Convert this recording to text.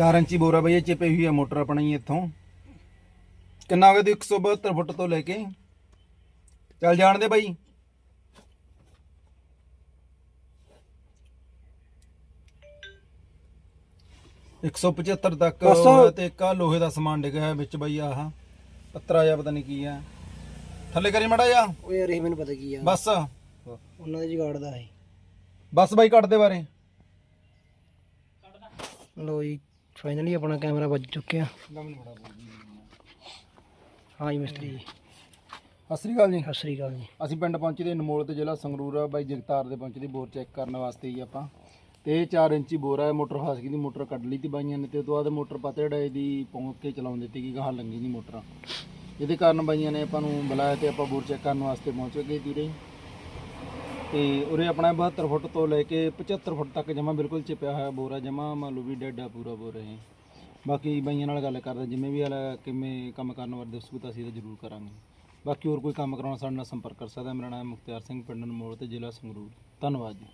4 ਇੰਚੀ ਬੋਰਾ ਬਈ ਇਹ ਚਿਪੇ ਹੋਈ ਹੈ ਮੋਟਰ ਆਪਣਾ ਹੀ ਇੱਥੋਂ। ਕਿੰਨਾ ਹੋ ਗਿਆ ਦੀ 172 ਫੁੱਟ ਤੋਂ ਲੈ ਕੇ। ਚੱਲ ਜਾਣ ਦੇ ਬਾਈ। ਇੱਕ ਸੌ 75 ਤੱਕ। ਹੋਇਆ ਤੇ ਇੱਕ ਲੋਹੇ ਦਾ ਸਮਾਨ ਡਿੱਗਿਆ ਹੈ ਵਿੱਚ ਬਈ ਆਹ। ਪੱਤਰਾ ਜਿਹਾ ਪਤਾ ਨਹੀਂ ਕੀ ਹੈ ਥੱਲੇ ਕਰੀ ਮੜਾ ਜਾ ਉਹ ਯਾਰ ਇਹ ਮੈਨੂੰ ਪਤਾ ਕੀ ਆ। ਬਸ। ਉਹਨਾਂ ਦੇ ਜਗਾੜ ਦਾ ਹੈ ਬਸ ਬਾਈ ਕੱਟ ਦੇ ਬਾਰੇ। ਲੋ ਜੀ ਫਾਈਨਲੀ ਆਪਣਾ ਕੈਮਰਾ ਵੱਜ ਚੁੱਕਿਆ। ਹਾਂ ਜੀ ਮਿਸਤਰੀ ਜੀ। ਸਤਿ ਸ੍ਰੀ ਅਕਾਲ ਜੀ। ਸਤਿ ਸ੍ਰੀ ਅਕਾਲ ਜੀ। ਅਸੀਂ ਪਿੰਡ ਪਹੁੰਚੇ ਦੇ ਅਨਮੋਲ ਤੇ ਜ਼ਿਲ੍ਹਾ ਸੰਗਰੂਰ ਆ। ਬਾਈ ਜਗਤਾਰ ਦੇ ਪਹੁੰਚੇ ਦੀ ਬੋਰ ਚੈੱਕ ਕਰਨ ਵਾਸਤੇ ਹੀ ਆਪਾਂ। ਤੇ ਇਹ 4 ਇੰਚੀ ਬੋਰ ਹੈ ਮੋਟਰ ਫਸ ਗਈ ਦੀ ਮੋਟਰ ਕੱਢ ਲਈ ਤੀ ਬਾਈਆਂ ਨੇ। ਤੇ ਉਹ ਤੋਂ ਬਾਅਦ ਮੋਟਰ ਪਤੜੇ ਦੀ ਪੌਂਕ ਕੇ ਚਲਾਉਣ ਦਿੱਤੀ ਕਿ ਗਾਹਾਂ ਲੰਗੀ ਨਹੀਂ ਮੋਟਰ। ਇਹਦੇ ਕਾਰਨ ਬਾਈਆਂ ਨੇ ਆਪਾਂ ਨੂੰ ਬੁਲਾਇਆ ਤੇ ਆਪਾਂ ਬੋਰ ਚੈੱਕ ਕਰਨ ਵਾਸਤੇ ਪਹੁੰਚ ਗਏ ਤੀਰੇ ਤੇ ਉਰੇ ਆਪਣਾ 72 ਫੁੱਟ ਤੋਂ ਲੈ ਕੇ 75 ਫੁੱਟ ਤੱਕ ਜਮਾ ਬਿਲਕੁਲ ਚਿਪਿਆ ਹੋਇਆ ਬੋਰ ਆ ਜਮਾ ਮੰਨ ਲਓ ਵੀ ਡੈਡਾ ਆ ਪੂਰਾ ਬੋਰ ਇਹ। ਬਾਕੀ ਬਾਈਆਂ ਨਾਲ ਗੱਲ ਕਰਦੇ, ਜਿਵੇਂ ਵੀ ਵਾਲਾ ਕਿਵੇਂ ਕੰਮ ਕਰਨ ਬਾਰੇ ਦੱਸੂ ਤਾਂ ਅਸੀਂ ਤਾਂ ਜ਼ਰੂਰ ਕਰਾਂਗੇ। ਬਾਕੀ ਹੋਰ ਕੋਈ ਕੰਮ ਕਰਾਉਣਾ ਸਾਡੇ ਨਾਲ ਸੰਪਰਕ ਕਰ ਸਕਦਾ, ਮੇਰਾ ਨਾਮ ਮੁਖਤਿਆਰ ਸਿੰਘ, ਪਿੰਡ ਅਨਮੋਲ ਤੇ ਜ਼ਿਲ੍ਹਾ ਸੰਗਰੂਰ। ਧੰਨਵਾਦ ਜੀ।